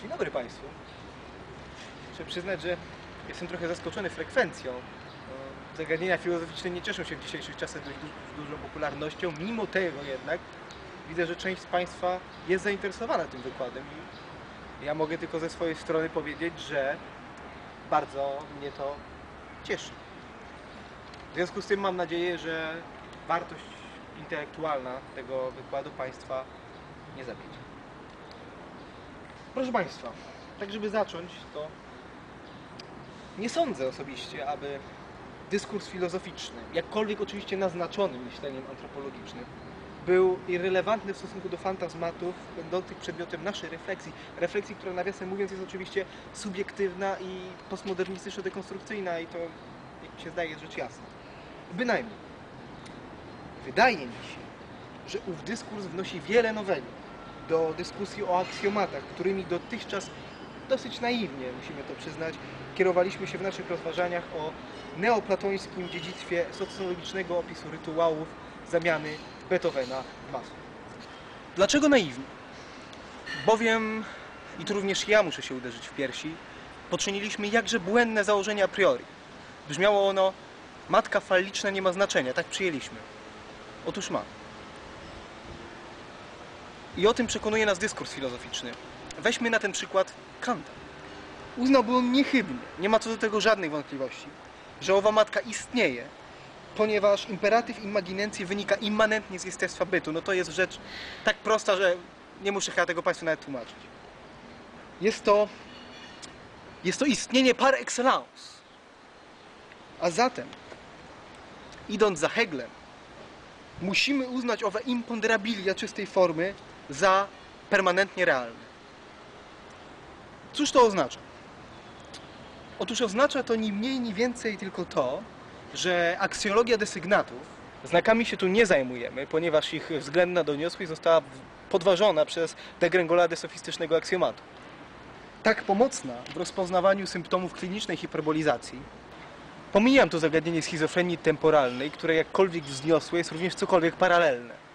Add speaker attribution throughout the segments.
Speaker 1: Dzień dobry Państwu. Muszę przyznać, że jestem trochę zaskoczony frekwencją. No, Zagadnienia filozoficzne nie cieszą się w dzisiejszych czasach dość du- dużą popularnością. Mimo tego jednak widzę, że część z Państwa jest zainteresowana tym wykładem i ja mogę tylko ze swojej strony powiedzieć, że bardzo mnie to cieszy. W związku z tym mam nadzieję, że wartość intelektualna tego wykładu Państwa nie zawiedzie. Proszę Państwa, tak żeby zacząć, to nie sądzę osobiście, aby dyskurs filozoficzny, jakkolwiek oczywiście naznaczony myśleniem antropologicznym, był irrelevantny w stosunku do fantazmatów będących przedmiotem naszej refleksji. Refleksji, która nawiasem mówiąc jest oczywiście subiektywna i postmodernistyczno-dekonstrukcyjna i to, jak się zdaje, jest rzecz jasna. Bynajmniej. Wydaje mi się, że ów dyskurs wnosi wiele nowego do dyskusji o aksjomatach, którymi dotychczas dosyć naiwnie, musimy to przyznać, kierowaliśmy się w naszych rozważaniach o neoplatońskim dziedzictwie socjologicznego opisu rytuałów zamiany Beethovena w masło. Dlaczego naiwnie? Bowiem, i tu również ja muszę się uderzyć w piersi, poczyniliśmy jakże błędne założenie a priori. Brzmiało ono, matka falliczna nie ma znaczenia, tak przyjęliśmy. Otóż ma. I o tym przekonuje nas dyskurs filozoficzny. Weźmy na ten przykład Kanta. Uznałby on niechybnie, nie ma co do tego żadnych wątpliwości, że owa matka istnieje, ponieważ imperatyw immaginencji wynika immanentnie z jestestwa bytu. No to jest rzecz tak prosta, że nie muszę chyba tego Państwu nawet tłumaczyć. Jest to, jest to istnienie par excellence. A zatem, idąc za Heglem, musimy uznać owe imponderabilia czystej formy za permanentnie realne. Cóż to oznacza? Otóż oznacza to ni mniej, ni więcej tylko to, że aksjologia desygnatów, znakami się tu nie zajmujemy, ponieważ ich względna doniosłość została podważona przez degrengoladę sofistycznego aksjomatu. Tak pomocna w rozpoznawaniu symptomów klinicznej hiperbolizacji, pomijam to zagadnienie schizofrenii temporalnej, które jakkolwiek wzniosłe jest również cokolwiek paralelne.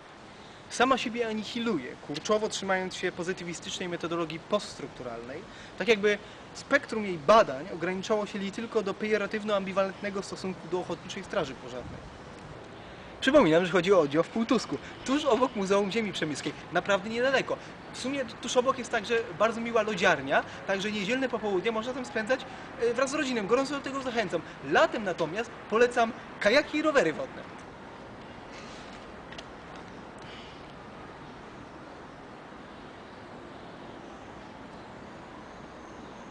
Speaker 1: Sama siebie anihiluje, kurczowo trzymając się pozytywistycznej metodologii poststrukturalnej, tak jakby spektrum jej badań ograniczało się tylko do pejoratywno-ambiwalentnego stosunku do Ochotniczej Straży Pożarnej. Przypominam, że chodzi o oddział w Półtusku, tuż obok Muzeum Ziemi Przemyskiej, naprawdę niedaleko. W sumie tuż obok jest także bardzo miła lodziarnia, także niedzielne popołudnie można tam spędzać e, wraz z rodziną. Gorąco do tego zachęcam. Latem natomiast polecam kajaki i rowery wodne.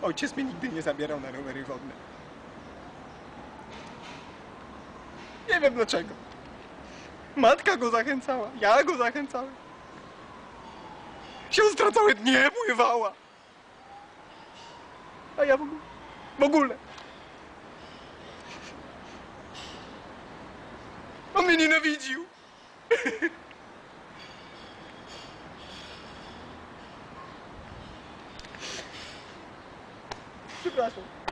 Speaker 1: Ojciec mnie nigdy nie zabierał na rowery wodne. Nie wiem dlaczego. Matka go zachęcała, ja go zachęcałem. Siostra całe dnie pływała. A ja w ogóle. W ogóle. On mnie nienawidził. Até.